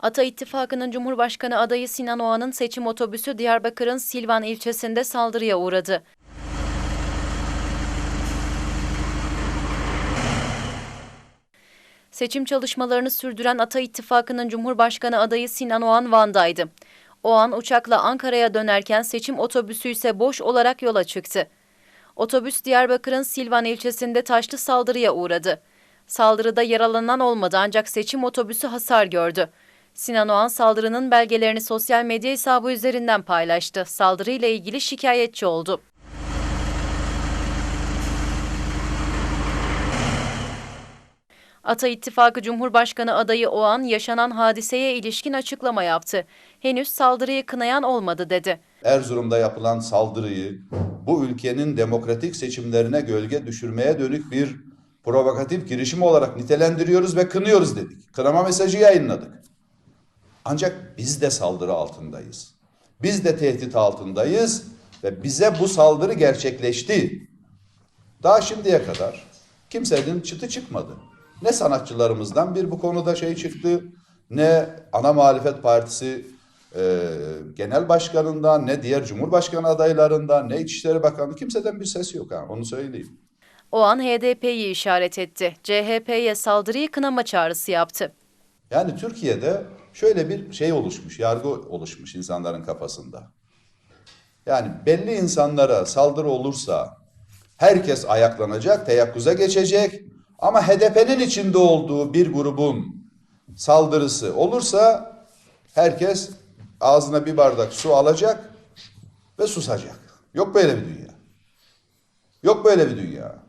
Ata İttifakı'nın Cumhurbaşkanı adayı Sinan Oğan'ın seçim otobüsü Diyarbakır'ın Silvan ilçesinde saldırıya uğradı. Seçim çalışmalarını sürdüren Ata İttifakı'nın Cumhurbaşkanı adayı Sinan Oğan Van'daydı. Oğan uçakla Ankara'ya dönerken seçim otobüsü ise boş olarak yola çıktı. Otobüs Diyarbakır'ın Silvan ilçesinde taşlı saldırıya uğradı. Saldırıda yaralanan olmadı ancak seçim otobüsü hasar gördü. Sinan Oğan saldırının belgelerini sosyal medya hesabı üzerinden paylaştı. Saldırıyla ilgili şikayetçi oldu. Ata İttifakı Cumhurbaşkanı adayı Oğan yaşanan hadiseye ilişkin açıklama yaptı. Henüz saldırıyı kınayan olmadı dedi. Erzurum'da yapılan saldırıyı bu ülkenin demokratik seçimlerine gölge düşürmeye dönük bir provokatif girişim olarak nitelendiriyoruz ve kınıyoruz dedik. Kınama mesajı yayınladık. Ancak biz de saldırı altındayız. Biz de tehdit altındayız ve bize bu saldırı gerçekleşti. Daha şimdiye kadar kimsenin çıtı çıkmadı. Ne sanatçılarımızdan bir bu konuda şey çıktı, ne ana muhalefet partisi e, genel başkanından, ne diğer cumhurbaşkanı adaylarından, ne İçişleri Bakanı kimseden bir ses yok ha, onu söyleyeyim. Oğan HDP'yi işaret etti. CHP'ye saldırıyı kınama çağrısı yaptı. Yani Türkiye'de şöyle bir şey oluşmuş, yargı oluşmuş insanların kafasında. Yani belli insanlara saldırı olursa herkes ayaklanacak, teyakkuza geçecek. Ama HDP'nin içinde olduğu bir grubun saldırısı olursa herkes ağzına bir bardak su alacak ve susacak. Yok böyle bir dünya. Yok böyle bir dünya.